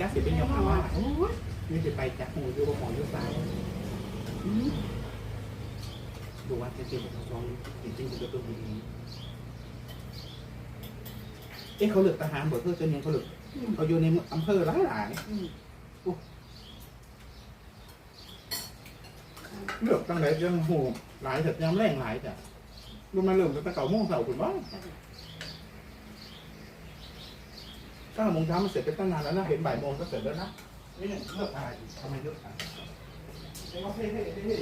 จ้าสิเป็นยกมาว่าโอ้ยนี่จะไปจากหูอยู่กับหมออยู่ซ้ายดูว่าจะเจ็บกับน้องจริงๆจะตัวดีเอ๊ะเขาเหลือทหารบ่เพื่อเจเนียนเขาเหลือเขาอยู่ในอำเภอหลายหลายเลือกตั้งแต่ยังหูหลายแต่ยังแรงหลายจ้ะรู้มาเริ่มตั้งแต่เก่าโมงเสาร์คุณว่า ตั้งแต่โมงเช้ามันเสร็จไปตั้งนานแล้วนะเห็นบ่ายโมงก็เสร็จแล้วนะนี่เนี่ยเลือกอะไรทำไมเลือกอะไรเฮ้ยเฮ้ยเฮ้ยเฮ้ย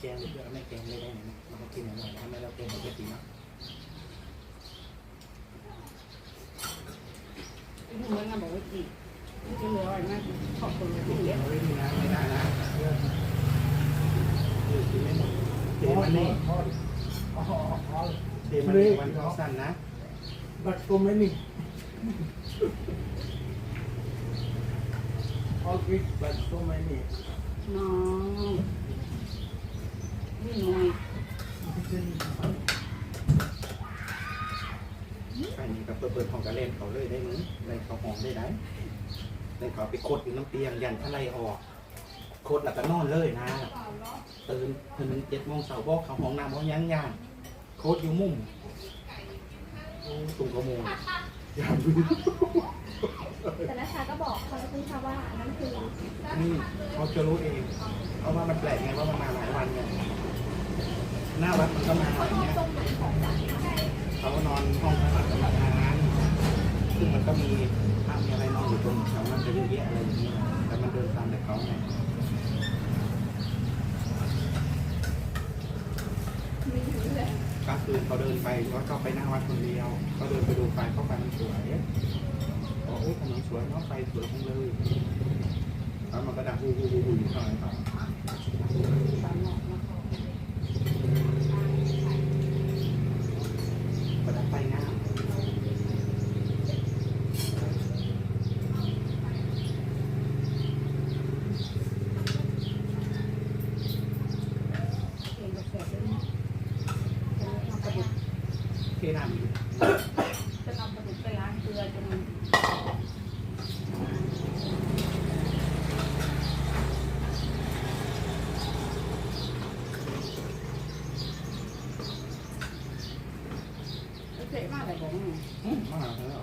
แกงหรือว่าไม่แกงไม่ได้นะมันก็กินหน่อยๆทำไมเราแกงปกติเนาะเหมือนกันบอกว่าจีจะเลืออะไมากขอบคุณที่เดี๋เยยวอะเราไม่มีน้ำไม่ได้นะเออกินไม่หมดเทมันนี่เทมันนี่วันเขาสั้นนะบัตรกลมไหมนี่ออฟิศบัต รกลมไหมนี่น้องนี่หน่อยไปนี่กับเปิดๆของกระเล่นเขาเลยได้มั้ยในเขาหอมได้ไหมในเขาไปกดอยู่น้ำเตียงยันทะเลออกกดแล้วก็นอนเลยนะตื่นถึงเจ็ดโมงเสาร์บอกเขาห้องน้ำเขายังย่างโคตรอยู่มุมตุ่มกระโมงย แต่นัชชาก็บอกเขาจะพูดค่ะว่านั่นคือนี่เขาจะรู้เองเพราะว่ามันแปลกไงว่ามันมาหลายวันไงหน้าวัดมันก็มาอย่างเงี้ยเขาก็นอนห้องข้าหลังกับทานซึ่งมันก็มีภาพมีอะไรนอนอยู่ตรงแถวนั้นจะเยอะแยะอะไรอย่างเงี้ยแต่มันเดินตามแต่เขาไง มีถึงเลย กลาง คืนเขาเดินไปเขาก็ไปหน้าวัดคนเดียวเขาเดินไปดูไฟเข้าไปมันสวยบอกโอ้ยถนนสวยเนาะไฟสวยจังเลยแล้วมันก็ดังฮูฮูฮูฮูอยู่ข้างหลังเขา สามหนอกมาขอ ประดับไฟงาม เองกับแสบด้วยนะจะทำประดุก เทน้ำอีกจะนำประดุกไปล้างเกลือจนมันเจ๊มากเลยบอกว่าอืมมาแล้ว